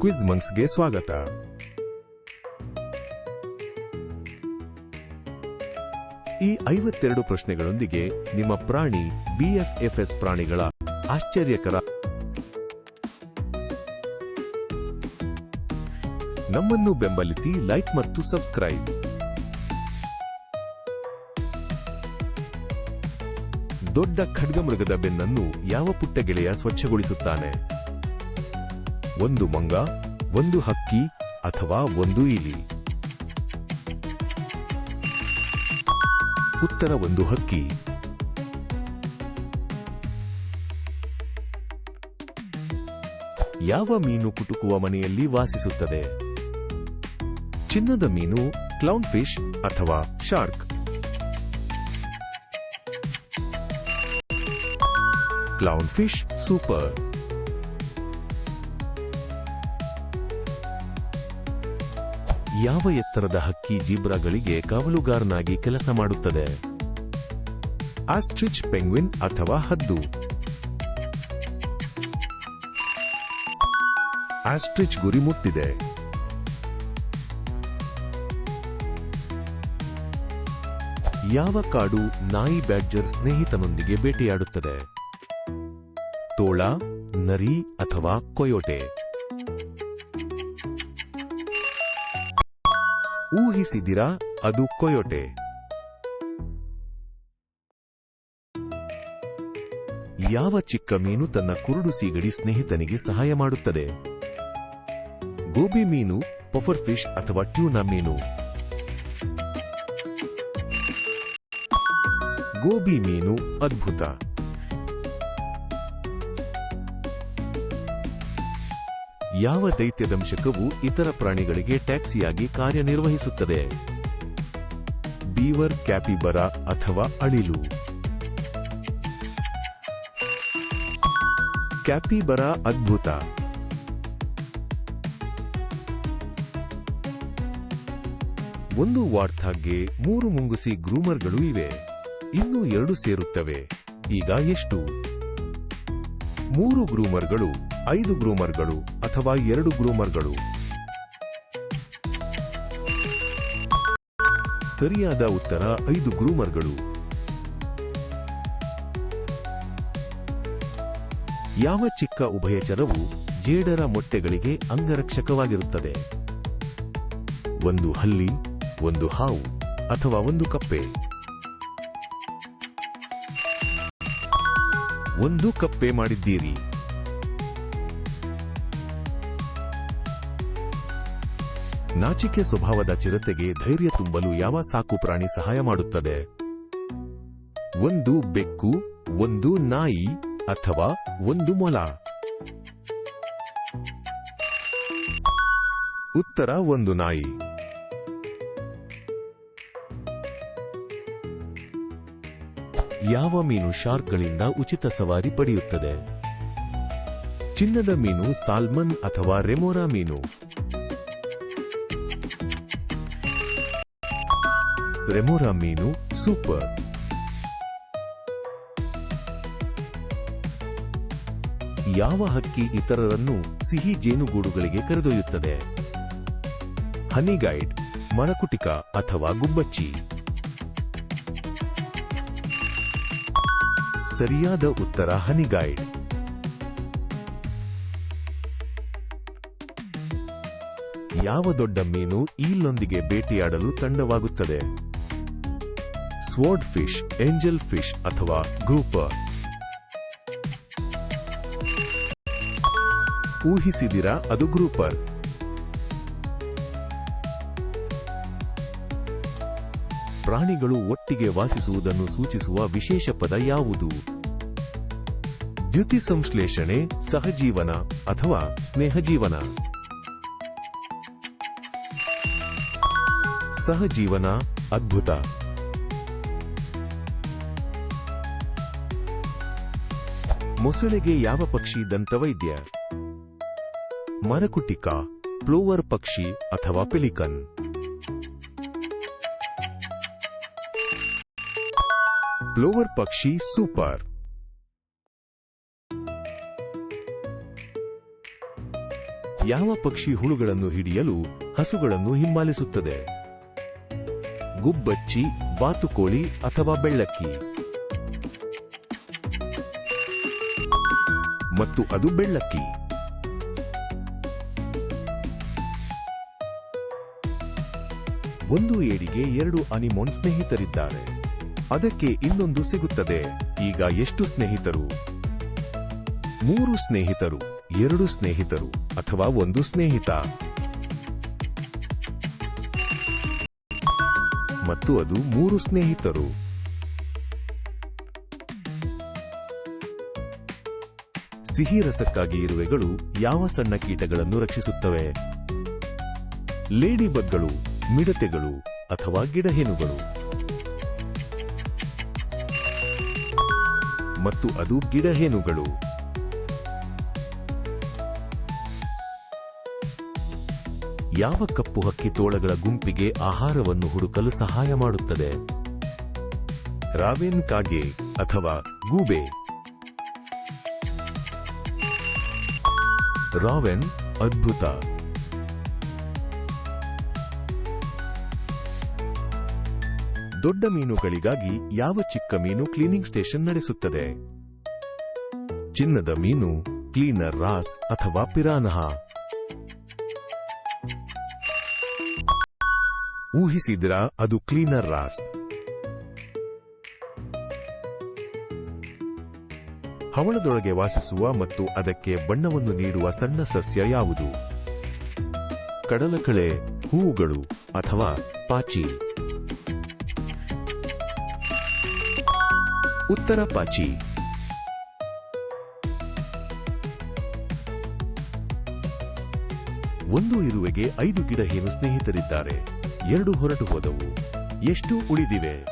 Quiz ಮಂಕ್ಸ್ಗೆ ಸ್ವಾಗತ. ಈ ಐವತ್ತೆರಡು ಪ್ರಶ್ನೆಗಳೊಂದಿಗೆ ನಿಮ್ಮ ಪ್ರಾಣಿ ಬಿಎಫ್ಎಫ್ಎಸ್ ಪ್ರಾಣಿಗಳ ಆಶ್ಚರ್ಯಕರ ನಮ್ಮನ್ನು ಬೆಂಬಲಿಸಿ ಲೈಕ್ ಮತ್ತು ಸಬ್ಸ್ಕ್ರೈಬ್. ದೊಡ್ಡ ಖಡ್ಗಮೃಗದ ಬೆನ್ನನ್ನು ಯಾವ ಪುಟ್ಟ ಗೆಳೆಯ ಸ್ವಚ್ಛಗೊಳಿಸುತ್ತಾನೆ? ಒಂದು ಮಂಗ, ಒಂದು ಹಕ್ಕಿ ಅಥವಾ ಒಂದು ಇಲಿ. ಉತ್ತರ ಒಂದು ಹಕ್ಕಿ. ಯಾವ ಮೀನು ಕುಟುಕುವ ಮನೆಯಲ್ಲಿ ವಾಸಿಸುತ್ತದೆ? ಚಿನ್ನದ ಮೀನು, ಕ್ಲೌನ್ ಫಿಶ್ ಅಥವಾ ಶಾರ್ಕ್. Clown fish super. ಯಾವ ಎತ್ತರದ ಹಕ್ಕಿ ಜೀಬ್ರಾಗಳಿಗೆ ಕಾವಲುಗಾರನಾಗಿ ಕೆಲಸ ಮಾಡುತ್ತದೆ? ಆಸ್ಟ್ರಿಚ್ ಪೆಂಗ್ವಿನ್ ಅಥವಾ ಹದ್ದು? ಆಸ್ಟ್ರಿಚ್ ಗುರಿ ಮುಟ್ಟಿದೆ. ಯಾವ ಕಾಡು ನಾಯಿ ಬ್ಯಾಡ್ಜರ್ ಸ್ನೇಹಿತನೊಂದಿಗೆ ಬೇಟೆಯಾಡುತ್ತದೆ? ತೋಳ, ನರಿ ಅಥವಾ ಕೊಯೋಟೆ? ಊಹಿಸಿದಿರಾ ಅದು ಕೊಯೋಟೆ. ಯಾವ ಚಿಕ್ಕ ಮೀನು ತನ್ನ ಕುರುಡು ಸೀಗಡಿ ಸ್ನೇಹಿತನಿಗೆ ಸಹಾಯ ಮಾಡುತ್ತದೆ? ಗೋಬಿ ಮೀನು, ಪಫರ್ ಫಿಶ್ ಅಥವಾ ಟ್ಯೂನಾ ಮೀನು? ಗೋಬಿ ಮೀನು ಅದ್ಭುತ. ಯಾವ ದೈತ್ಯದಂಶಕವು ಇತರ ಪ್ರಾಣಿಗಳಿಗೆ ಟ್ಯಾಕ್ಸಿಯಾಗಿ ಕಾರ್ಯನಿರ್ವಹಿಸುತ್ತದೆ? ಬೀವರ್ ಕ್ಯಾಪಿಬರ ಅಥವಾ ಅಳಿಲು. ಕ್ಯಾಪಿಬರ ಅದ್ಭುತ. ಒಂದು ವಾರ್ಥಾಗ್ಗೆ ಮೂರು ಮುಂಗುಸಿ ಗ್ರೂಮರ್ಗಳು ಇವೆ. ಇನ್ನೂ ಎರಡು ಸೇರುತ್ತವೆ. ಈಗ ಎಷ್ಟು? ಮೂರು ಗ್ರೂಮರ್ಗಳು ಐದು ಗ್ರೂಮರ್ಗಳು ಅಥವಾ ಎರಡು ಗ್ರೂಮರ್ಗಳು. ಸರಿಯಾದ ಉತ್ತರ ಐದು ಗ್ರೂಮರ್ಗಳು. ಯಾವ ಚಿಕ್ಕ ಉಭಯಚರವು ಜೇಡರ ಮೊಟ್ಟೆಗಳಿಗೆ ಅಂಗರಕ್ಷಕವಾಗಿರುತ್ತದೆ? ಒಂದು ಹಲ್ಲಿ, ಒಂದು ಹಾವು ಅಥವಾ ಒಂದು ಕಪ್ಪೆ? ಒಂದು ಕಪ್ಪೆ ಮಾಡಿದ್ದೀರಿ. ನಾಚಿಕೆ ಸ್ವಭಾವದ ಚಿರತೆಗೆ ಧೈರ್ಯ ತುಂಬಲು ಯಾವ ಸಾಕು ಪ್ರಾಣಿ ಸಹಾಯ ಮಾಡುತ್ತದೆ? ಒಂದು ಬೆಕ್ಕು, ಒಂದು ನಾಯಿ ಅಥವಾ ಒಂದು ಮೊಲ. ಉತ್ತರ, ಒಂದು ನಾಯಿ. ಯಾವ ಮೀನು ಶಾರ್ಕ್ಗಳಿಂದ ಉಚಿತ ಸವಾರಿ ಪಡೆಯುತ್ತದೆ? ಚಿನ್ನದ ಮೀನು, ಸಾಲ್ಮನ್ ಅಥವಾ ರೆಮೋರಾ ಮೀನು. ರೆಮೋರಾ ಮೀನು ಸೂಪರ್. ಯಾವ ಹಕ್ಕಿ ಇತರರನ್ನು ಸಿಹಿ ಜೇನುಗೂಡುಗಳಿಗೆ ಕರೆದೊಯ್ಯುತ್ತದೆ? ಹನಿಗೈಡ್ ಮರಕುಟಿಕ ಅಥವಾ ಗುಬ್ಬಚ್ಚಿ? ಸರಿಯಾದ ಉತ್ತರ ಹನಿಗೈಡ್ ಯಾವ ದೊಡ್ಡ ಮೀನು ಈಲ್ನೊಂದಿಗೆ ಬೇಟೆಯಾಡಲು ತಂಡವಾಗುತ್ತದೆ? ಸ್ವೋರ್ಡ್ ಫಿಶ್ ಏಂಜಲ್ ಫಿಶ್ ಅಥವಾ ಗ್ರೂಪರ್ ಊಹಿಸಿದಿರಾ ಅದು ಗ್ರೂಪರ್ ಪ್ರಾಣಿಗಳು ಒಟ್ಟಿಗೆ ವಾಸಿಸುವುದನ್ನು ಸೂಚಿಸುವ ವಿಶೇಷ ಪದ ಯಾವುದು? ದ್ಯುತಿ ಸಂಶ್ಲೇಷಣೆ, ಸಹಜೀವನ ಅಥವಾ ಸ್ನೇಹಜೀವನ? ಸಹಜೀವನ, ಅದ್ಭುತ. ಮೊಸಳೆಗೆ ಯಾವ ಪಕ್ಷಿ ದಂತವೈದ್ಯ ಮರಕುಟಿಕ, ಪ್ಲೋವರ್ ಪಕ್ಷಿ ಅಥವಾ ಪಿಲಿಕನ್? ಪ್ಲೋವರ್ ಪಕ್ಷಿ ಸೂಪರ್. ಯಾವ ಪಕ್ಷಿ ಹುಳುಗಳನ್ನು ಹಿಡಿಯಲು ಹಸುಗಳನ್ನು ಹಿಂಬಾಲಿಸುತ್ತದೆ? ಗುಬ್ಬಚ್ಚಿ, ಬಾತುಕೋಳಿ ಅಥವಾ ಬೆಳ್ಳಕ್ಕಿ? ಮತ್ತು ಅದು ಬೆಳ್ಳಕ್ಕಿ. ಒಂದು ಏಡಿಗೆ ಎರಡು ಅನಿಮೋನ್ ಸ್ನೇಹಿತರಿದ್ದಾರೆ. ಅದಕ್ಕೆ ಇನ್ನೊಂದು ಸಿಗುತ್ತದೆ. ಈಗ ಎಷ್ಟು ಸ್ನೇಹಿತರು? ಮೂರು ಸ್ನೇಹಿತರು, ಎರಡು ಸ್ನೇಹಿತರು, ಅಥವಾ ಒಂದು ಸ್ನೇಹಿತ? ಮತ್ತು ಅದು ಮೂರು ಸ್ನೇಹಿತರು. ಸಿಹಿ ರಸಕ್ಕಾಗಿ ಇರುವೆಗಳು ಯಾವ ಸಣ್ಣ ಕೀಟಗಳನ್ನು ರಕ್ಷಿಸುತ್ತವೆ? ಲೇಡಿ ಬಗ್ಗಳು ಮಿಡತೆಗಳು ಅಥವಾ ಗಿಡಹೇನುಗಳು. ಮತ್ತು ಅದು ಗಿಡಹೇನುಗಳು. ಯಾವ ಕಪ್ಪು ಹಕ್ಕಿ ತೋಳಗಳ ಗುಂಪಿಗೆ ಆಹಾರವನ್ನು ಹುಡುಕಲು ಸಹಾಯ ಮಾಡುತ್ತದೆ? ರಾವೆನ್ ಕಾಗೆ ಅಥವಾ ಗೂಬೆ. ರಾವೆನ್ ಅದ್ಭುತ. ದೊಡ್ಡ ಮೀನುಗಳಿಗಾಗಿ ಯಾವ ಚಿಕ್ಕ ಮೀನು ಕ್ಲೀನಿಂಗ್ ಸ್ಟೇಷನ್ ನಡೆಸುತ್ತದೆ? ಚಿನ್ನದ ಮೀನು, ಕ್ಲೀನರ್ ರಾಸ್ ಅಥವಾ ಪಿರಾನಹ. ಊಹಿಸಿದ್ರ ಅದು ಕ್ಲೀನರ್ ರಾಸ್. ಹವಳದೊಳಗೆ ವಾಸಿಸುವ ಮತ್ತು ಅದಕ್ಕೆ ಬಣ್ಣವನ್ನು ನೀಡುವ ಸಣ್ಣ ಸಸ್ಯ ಯಾವುದು? ಕಡಲಕಳೆ, ಹೂವುಗಳು ಅಥವಾ ಪಾಚಿ? ಉತ್ತರ ಪಾಚಿ. ಒಂದು ಇರುವೆಗೆ ಐದು ಗಿಡ ಹೇನು ಸ್ನೇಹಿತರಿದ್ದಾರೆ. ಎರಡು ಹೊರಟು ಹೋದವು. ಎಷ್ಟು ಉಳಿದಿವೆ?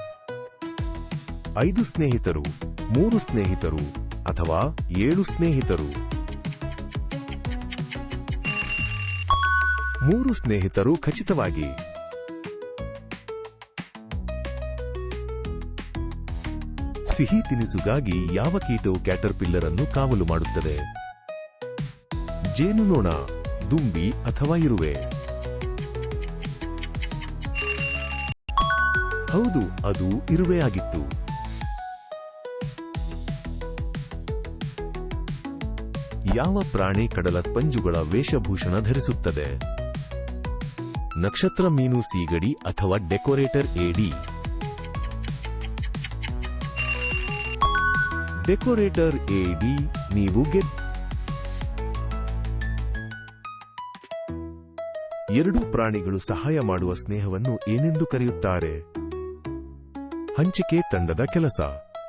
ಐದು ಸ್ನೇಹಿತರು, ಮೂರು ಸ್ನೇಹಿತರು ಅಥವಾ ಏಳು ಸ್ನೇಹಿತರು. ಮೂರು ಸ್ನೇಹಿತರು ಖಚಿತವಾಗಿ. ಸಿಹಿ ತಿನಿಸುಗಾಗಿ ಯಾವ ಕೀಟವು ಕ್ಯಾಟರ್ಪಿಲ್ಲರ್ ಅನ್ನು ಕಾವಲು ಮಾಡುತ್ತದೆ. ಜೇನುನೊಣ ದುಂಬಿ ಅಥವಾ ಇರುವೆ. ಹೌದು, ಅದು ಇರುವೆಯಾಗಿತ್ತು. ಯಾವ ಪ್ರಾಣಿ ಕಡಲ ಸ್ಪಂಜುಗಳ ವೇಷಭೂಷಣ ಧರಿಸುತ್ತದೆ? ನಕ್ಷತ್ರ ಮೀನು ಸೀಗಡಿ ಅಥವಾ ಡೆಕೋರೇಟರ್ ಎಡಿ. ಡೆಕೋರೇಟರ್ ಎಡಿ, ನೀವು ಗೆದ್ದ ಎರಡೂ ಪ್ರಾಣಿಗಳು ಸಹಾಯ ಮಾಡುವ ಸ್ನೇಹವನ್ನು ಏನೆಂದು ಕರೆಯುತ್ತಾರೆ? ಹಂಚಿಕೆ ತಂಡದ ಕೆಲಸ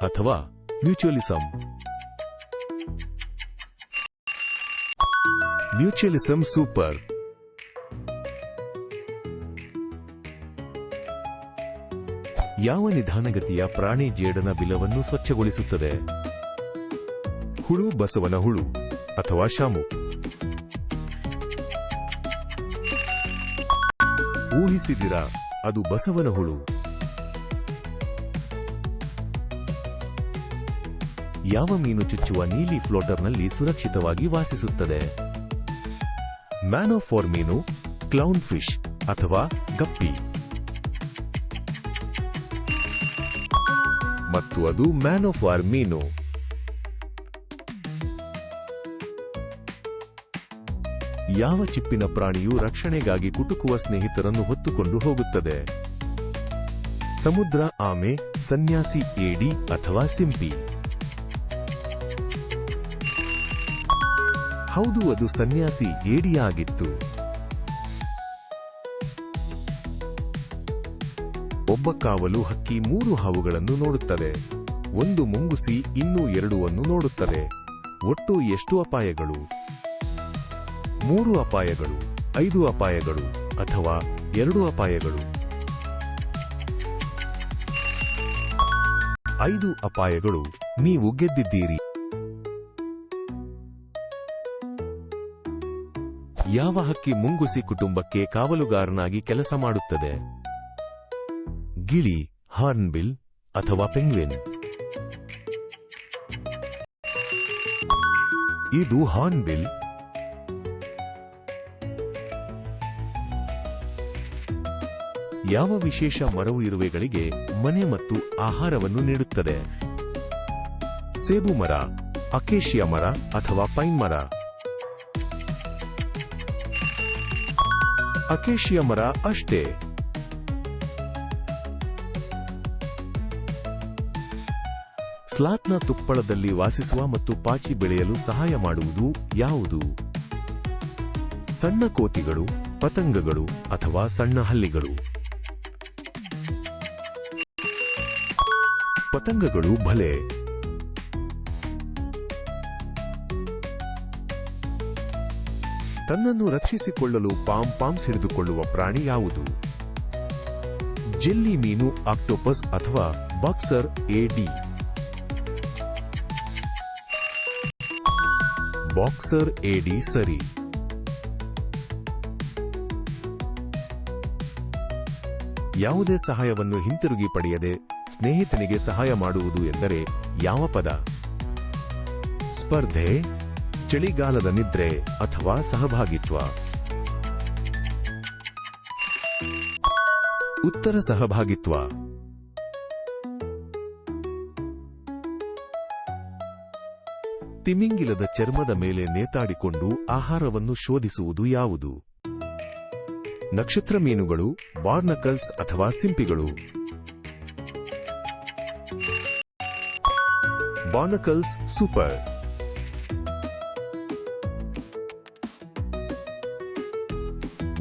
ಅಥವಾ ಮ್ಯೂಚುವಲಿಸಂ ಮ್ಯೂಚುವಲಿಸಂ ಸೂಪರ್. ಯಾವ ನಿಧಾನಗತಿಯ ಪ್ರಾಣಿ ಜೇಡನ ಬಿಲವನ್ನು ಸ್ವಚ್ಛಗೊಳಿಸುತ್ತದೆ? ಹುಳು, ಬಸವನ ಹುಳು ಅಥವಾ ಶಾಮು? ಊಹಿಸಿದಿರಾ ಅದು ಬಸವನ ಹುಳು? ಯಾವ ಮೀನು ಚುಚ್ಚುವ ನೀಲಿ ಫ್ಲೋಟರ್ನಲ್ಲಿ ಸುರಕ್ಷಿತವಾಗಿ ವಾಸಿಸುತ್ತದೆ? ಮ್ಯಾನೋಫೋರ್ ಮೀನು ಕ್ಲೌನ್ ಫಿಶ್ ಅಥವಾ ಗಪ್ಪಿ. ಮತ್ತು ಅದು ಮ್ಯಾನೋಫಾರ್ ಮೀನು ಯಾವ ಚಿಪ್ಪಿನ ಪ್ರಾಣಿಯು ರಕ್ಷಣೆಗಾಗಿ ಕುಟುಕುವ ಸ್ನೇಹಿತರನ್ನು ಹೊತ್ತುಕೊಂಡು ಹೋಗುತ್ತದೆ? ಸಮುದ್ರ ಆಮೆ, ಸನ್ಯಾಸಿ ಏಡಿ ಅಥವಾ ಸಿಂಪಿ. ಹೌದು, ಅದು ಸನ್ಯಾಸಿ ಏಡಿಯಾಗಿತ್ತು ಒಬ್ಬ ಕಾವಲು ಹಕ್ಕಿ ಮೂರು ಹಾವುಗಳನ್ನು ನೋಡುತ್ತದೆ. ಒಂದು ಮುಂಗುಸಿ, ಇನ್ನೂ ಎರಡುವನ್ನು ನೋಡುತ್ತದೆ. ಒಟ್ಟು ಎಷ್ಟು ಅಪಾಯಗಳು? ಮೂರು ಅಪಾಯಗಳು, ಐದು ಅಪಾಯಗಳು, ಅಥವಾ ಎರಡು ಅಪಾಯಗಳು? ಐದು ಅಪಾಯಗಳು, ನೀವು ಗೆದ್ದಿದ್ದೀರಿ. ಯಾವ ಹಕ್ಕಿ ಮುಂಗುಸಿ ಕುಟುಂಬಕ್ಕೆ ಕಾವಲುಗಾರನಾಗಿ ಕೆಲಸ ಮಾಡುತ್ತದೆ? ಗಿಳಿ, ಹಾರ್ನ್ಬಿಲ್ ಅಥವಾ ಪೆಂಗ್ವಿನ್? ಇದು ಹಾರ್ನ್ಬಿಲ್. ಯಾವ ವಿಶೇಷ ಮರವು ಇರುವೆಗಳಿಗೆ ಮನೆ ಮತ್ತು ಆಹಾರವನ್ನು ನೀಡುತ್ತದೆ? ಸೇಬು ಮರ, ಅಕೇಶಿಯ ಮರ ಅಥವಾ ಪೈನ್ ಮರ? ಅಕೇಶಿಯ ಮರ ಅಷ್ಟೇ. ಸ್ಲಾಟ್ನ ತುಪ್ಪಳದಲ್ಲಿ ವಾಸಿಸುವ ಮತ್ತು ಪಾಚಿ ಬೆಳೆಯಲು ಸಹಾಯ ಮಾಡುವುದು ಯಾವುದು? ಸಣ್ಣ ಕೋತಿಗಳು, ಪತಂಗಗಳು ಅಥವಾ ಸಣ್ಣ ಹಲ್ಲಿಗಳು? ಪತಂಗಗಳು ಭಲೆ. ತನ್ನನ್ನು ರಕ್ಷಿಸಿಕೊಳ್ಳಲು ಪಾಮ್ ಪಾಮ್ಸ್ ಹಿಡಿದುಕೊಳ್ಳುವ ಪ್ರಾಣಿ ಯಾವುದು? ಜೆಲ್ಲಿ ಮೀನು, ಆಕ್ಟೋಪಸ್ ಅಥವಾ ಬಾಕ್ಸರ್ ಎಡಿ ಬಾಕ್ಸರ್ ಎಡಿ ಸರಿ. ಯಾವುದೇ ಸಹಾಯವನ್ನು ಹಿಂತಿರುಗಿ ಪಡೆಯದೆ ಸ್ನೇಹಿತನಿಗೆ ಸಹಾಯ ಮಾಡುವುದು ಎಂದರೆ ಯಾವ ಪದ? ಸ್ಪರ್ಧೆ ಚಳಿಗಾಲದ ನಿದ್ರೆ ಅಥವಾ ಸಹಭಾಗಿತ್ವ. ಉತ್ತರ ಸಹಭಾಗಿತ್ವ. ತಿಮಿಂಗಿಲದ ಚರ್ಮದ ಮೇಲೆ ನೇತಾಡಿಕೊಂಡು ಆಹಾರವನ್ನು ಶೋಧಿಸುವುದು ಯಾವುದು? ನಕ್ಷತ್ರ ಮೀನುಗಳು ಬಾರ್ನಕಲ್ಸ್ ಅಥವಾ ಸಿಂಪಿಗಳು? Barnacles super.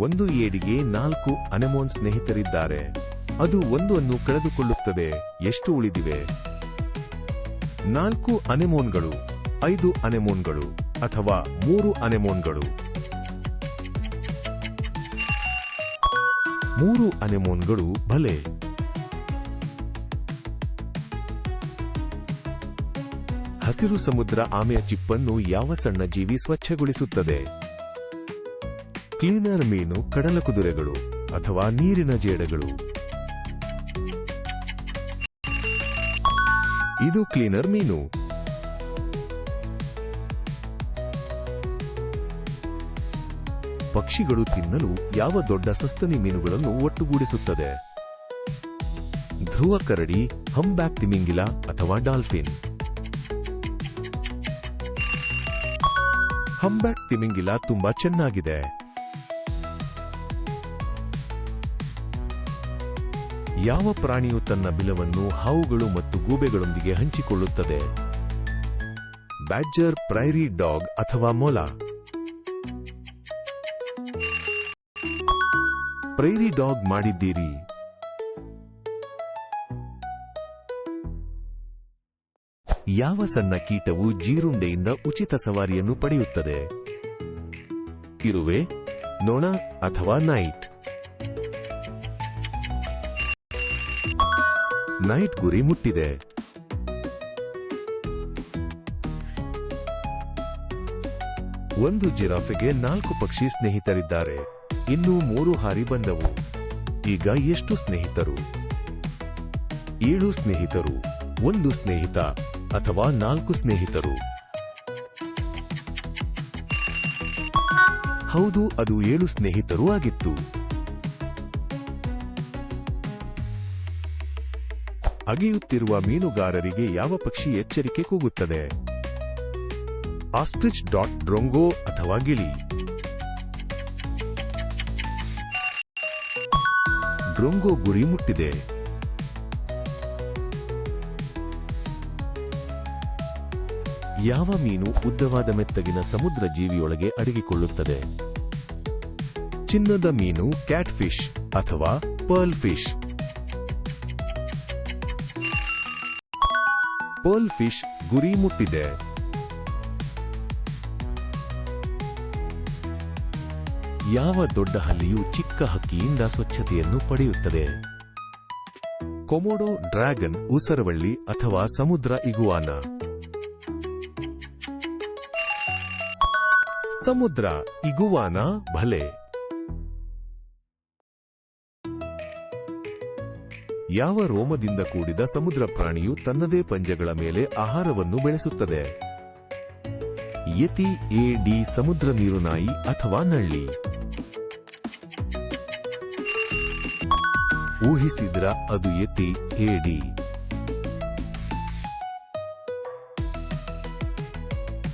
ಒಂದು ಏಡಿಗೆ ನಾಲ್ಕು ಅನೆಮೋನ್ ಸ್ನೇಹಿತರಿದ್ದಾರೆ. ಅದು ಒಂದನ್ನು ಕಳೆದುಕೊಳ್ಳುತ್ತದೆ. ಎಷ್ಟು ಉಳಿದಿವೆ? ನಾಲ್ಕು ಅನೆಮೋನ್ಗಳು, ಐದು ಅನೆಮೋನ್ಗಳು, ಅಥವಾ ಮೂರು ಅನೆಮೋನ್ಗಳು. ಮೂರು ಅನೆಮೋನ್ಗಳು ಭಲೆ. ಹಸಿರು ಸಮುದ್ರ ಆಮೆಯ ಚಿಪ್ಪನ್ನು ಯಾವ ಸಣ್ಣ ಜೀವಿ ಸ್ವಚ್ಛಗೊಳಿಸುತ್ತದೆ? ಕ್ಲೀನರ್ ಮೀನು ಕಡಲ ಕುದುರೆಗಳು ಅಥವಾ ನೀರಿನ ಜೇಡಗಳು. ಇದು ಕ್ಲೀನರ್ ಮೀನು. ಪಕ್ಷಿಗಳು ತಿನ್ನಲು ಯಾವ ದೊಡ್ಡ ಸಸ್ತನಿ ಮೀನುಗಳನ್ನು ಒಟ್ಟುಗೂಡಿಸುತ್ತದೆ? ಧ್ರುವ ಕರಡಿ, ಹಂಬ್ಯಾಕ್ ತಿಮಿಂಗಿಲ ಅಥವಾ ಡಾಲ್ಫಿನ್. ಹಂಬ್ಯಾಕ್ ತಿಮಿಂಗಿಲ ತುಂಬಾ ಚೆನ್ನಾಗಿದೆ. ಯಾವ ಪ್ರಾಣಿಯು ತನ್ನ ಬಿಲವನ್ನು ಹಾವುಗಳು ಮತ್ತು ಗೂಬೆಗಳೊಂದಿಗೆ ಹಂಚಿಕೊಳ್ಳುತ್ತದೆ? ಬ್ಯಾಡ್ಜರ್, ಪ್ರೈರಿ ಡಾಗ್ ಅಥವಾ ಮೊಲ? ಪ್ರೈರಿ ಡಾಗ್ ಮಾಡಿದ್ದೀರಿ. ಯಾವ ಸಣ್ಣ ಕೀಟವು ಜೀರುಂಡೆಯಿಂದ ಉಚಿತ ಸವಾರಿಯನ್ನು ಪಡೆಯುತ್ತದೆ? ಇರುವೆ, ನೊಣ ಅಥವಾ ನೈಟ್? ನೈಟ್ ಗುರಿ ಮುಟ್ಟಿದೆ. ಒಂದು ಜಿರಾಫೆಗೆ ನಾಲ್ಕು ಪಕ್ಷಿ ಸ್ನೇಹಿತರಿದ್ದಾರೆ. ಇನ್ನು ಮೂರು ಹಾರಿ ಬಂದವು. ಈಗ ಎಷ್ಟು ಸ್ನೇಹಿತರು? ಏಳು ಸ್ನೇಹಿತರು, ಒಂದು ಸ್ನೇಹಿತ ಅಥವಾ ನಾಲ್ಕು ಸ್ನೇಹಿತರು? ಹೌದು, ಅದು ಏಳು ಸ್ನೇಹಿತರು ಆಗಿತ್ತು. ಅಗೆಯುತ್ತಿರುವ ಮೀನುಗಾರರಿಗೆ ಯಾವ ಪಕ್ಷಿ ಎಚ್ಚರಿಕೆ ಕೂಗುತ್ತದೆ? ಆಸ್ಟ್ರಿಚ್ ಡಾಟ್ ಡ್ರೊಂಗೋ ಅಥವಾ ಗಿಳಿ. ಡ್ರೊಂಗೋ ಗುರಿ ಮುಟ್ಟಿದೆ. ಯಾವ ಮೀನು ಉದ್ದವಾದ ಮೆತ್ತಗಿನ ಸಮುದ್ರ ಜೀವಿಯೊಳಗೆ ಅಡಗಿಕೊಳ್ಳುತ್ತದೆ? ಚಿನ್ನದ ಮೀನು ಕ್ಯಾಟ್ ಫಿಶ್ ಅಥವಾ ಪರ್ಲ್ ಫಿಶ್. ಪರ್ಲ್ ಫಿಶ್ ಗುರಿ ಮುಟ್ಟಿದೆ. ಯಾವ ದೊಡ್ಡ ಹಲ್ಲಿಯೂ ಚಿಕ್ಕ ಹಕ್ಕಿಯಿಂದ ಸ್ವಚ್ಛತೆಯನ್ನು ಪಡೆಯುತ್ತದೆ? ಕೊಮೋಡೋ ಡ್ರ್ಯಾಗನ್, ಉಸರವಳ್ಳಿ ಅಥವಾ ಸಮುದ್ರ ಇಗುವಾನ? ಸಮುದ್ರ ಇಗುವಾನ ಭಲೆ. ಯಾವ ರೋಮದಿಂದ ಕೂಡಿದ ಸಮುದ್ರ ಪ್ರಾಣಿಯು ತನ್ನದೇ ಪಂಜಗಳ ಮೇಲೆ ಆಹಾರವನ್ನು ಬೆಳೆಸುತ್ತದೆ? ಯತಿ ಎ ಡಿ ಸಮುದ್ರ ನೀರುನಾಯಿ ಅಥವಾ ನಳ್ಳಿ? ಊಹಿಸಿದ್ರ ಅದು ಎತಿ ಎಡಿ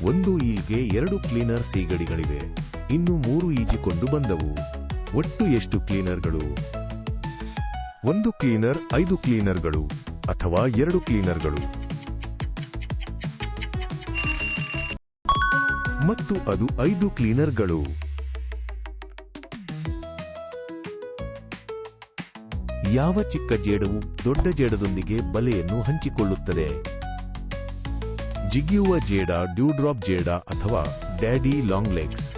ಒಂದು ಈಲ್ಗೆ ಎರಡು ಕ್ಲೀನರ್ ಸೀಗಡಿಗಳಿವೆ. ಇನ್ನು ಮೂರು ಈಜಿಕೊಂಡು ಬಂದವು. ಒಟ್ಟು ಎಷ್ಟು ಕ್ಲೀನರ್ಗಳು? ಒಂದು ಕ್ಲೀನರ್, ಐದು ಕ್ಲೀನರ್ಗಳು ಅಥವಾ ಎರಡು ಕ್ಲೀನರ್ಗಳು. ಮತ್ತು ಅದು ಐದು ಕ್ಲೀನರ್ಗಳು. ಯಾವ ಚಿಕ್ಕ ಜೇಡವು ದೊಡ್ಡ ಜೇಡದೊಂದಿಗೆ ಬಲೆಯನ್ನು ಹಂಚಿಕೊಳ್ಳುತ್ತದೆ? ಜಿಗಿಯುವ ಜೇಡ, ಡ್ಯೂಡ್ರಾಪ್ ಜೇಡ ಅಥವಾ ಡ್ಯಾಡಿ ಲಾಂಗ್ ಲೆಗ್ಸ್.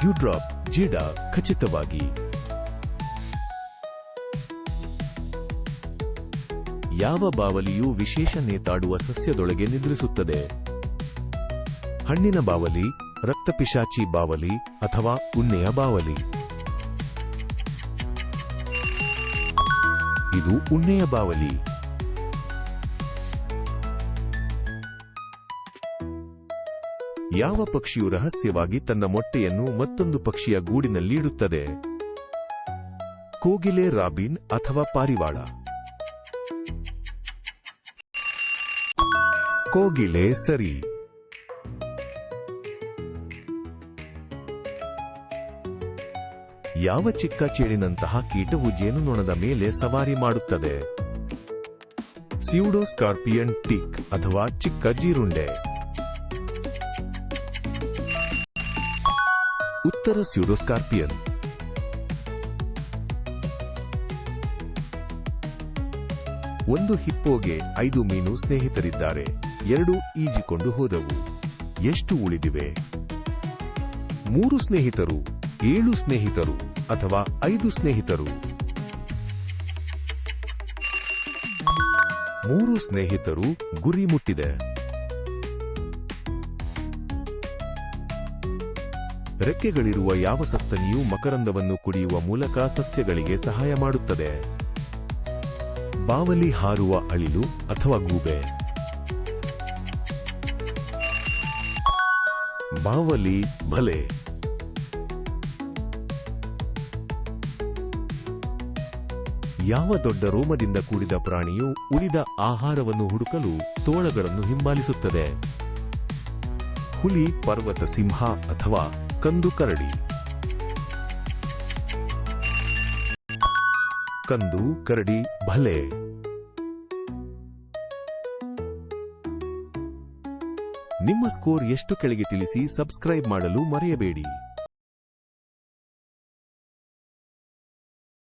ಡ್ಯೂಡ್ರಾಪ್ ಜೇಡ ಖಚಿತವಾಗಿ. ಯಾವ ಬಾವಲಿಯು ವಿಶೇಷ ನೇತಾಡುವ ಸಸ್ಯದೊಳಗೆ ನಿದ್ರಿಸುತ್ತದೆ? ಹಣ್ಣಿನ ಬಾವಲಿ, ರಕ್ತಪಿಶಾಚಿ ಬಾವಲಿ ಅಥವಾ ಉಣ್ಣೆಯ ಬಾವಲಿ? ಇದು ಉಣ್ಣೆಯ ಬಾವಲಿ. ಯಾವ ಪಕ್ಷಿಯು ರಹಸ್ಯವಾಗಿ ತನ್ನ ಮೊಟ್ಟೆಯನ್ನು ಮತ್ತೊಂದು ಪಕ್ಷಿಯ ಗೂಡಿನಲ್ಲಿ ಇಡುತ್ತದೆ? ಕೋಗಿಲೆ, ರಾಬಿನ್ ಅಥವಾ ಪಾರಿವಾಳ? ಕೋಗಿಲೆ ಸರಿ. ಯಾವ ಚಿಕ್ಕ ಚೇಳಿನಂತಹ ಕೀಟವು ಜೇನುನೊಣದ ಮೇಲೆ ಸವಾರಿ ಮಾಡುತ್ತದೆ? ಸ್ಯೂಡೋಸ್ಕಾರ್ಪಿಯನ್ ಟಿಕ್ ಅಥವಾ ಚಿಕ್ಕ ಜೀರುಂಡೆ? ಉತ್ತರ ಸ್ಯೂಡೋಸ್ಕಾರ್ಪಿಯನ್ ಒಂದು ಹಿಪ್ಪೋಗೆ ಐದು ಮೀನು ಸ್ನೇಹಿತರಿದ್ದಾರೆ. ಎರಡು ಈಜಿಕೊಂಡು ಹೋದವು. ಎಷ್ಟು ಉಳಿದಿವೆ? ಮೂರು ಸ್ನೇಹಿತರು, ಏಳು ಸ್ನೇಹಿತರು ಅಥವಾ ಐದು ಸ್ನೇಹಿತರು? ಮೂರು ಸ್ನೇಹಿತರು ಗುರಿ ಮುಟ್ಟಿದೆ. ರೆಕ್ಕೆಗಳಿರುವ ಯಾವ ಸಸ್ತನಿಯು ಮಕರಂದವನ್ನು ಕುಡಿಯುವ ಮೂಲಕ ಸಸ್ಯಗಳಿಗೆ ಸಹಾಯ ಮಾಡುತ್ತದೆ? ಬಾವಲಿ ಹಾರುವ ಅಳಿಲು ಅಥವಾ ಗೂಬೆ? ಬಾವಲಿ ಭಲೆ ಯಾವ ದೊಡ್ಡ ರೋಮದಿಂದ ಕೂಡಿದ ಪ್ರಾಣಿಯು ಉಳಿದ ಆಹಾರವನ್ನು ಹುಡುಕಲು ತೋಳಗಳನ್ನು ಹಿಂಬಾಲಿಸುತ್ತದೆ? ಹುಲಿ, ಪರ್ವತ, ಸಿಂಹ ಅಥವಾ ಕಂದು ಕರಡಿ. ಕಂದು ಕರಡಿ ಭಲೆ. ನಿಮ್ಮ ಸ್ಕೋರ್ ಎಷ್ಟು ಕೆಳಗೆ ತಿಳಿಸಿ ಸಬ್ಸ್ಕ್ರೈಬ್ ಮಾಡಲು ಮರೆಯಬೇಡಿ.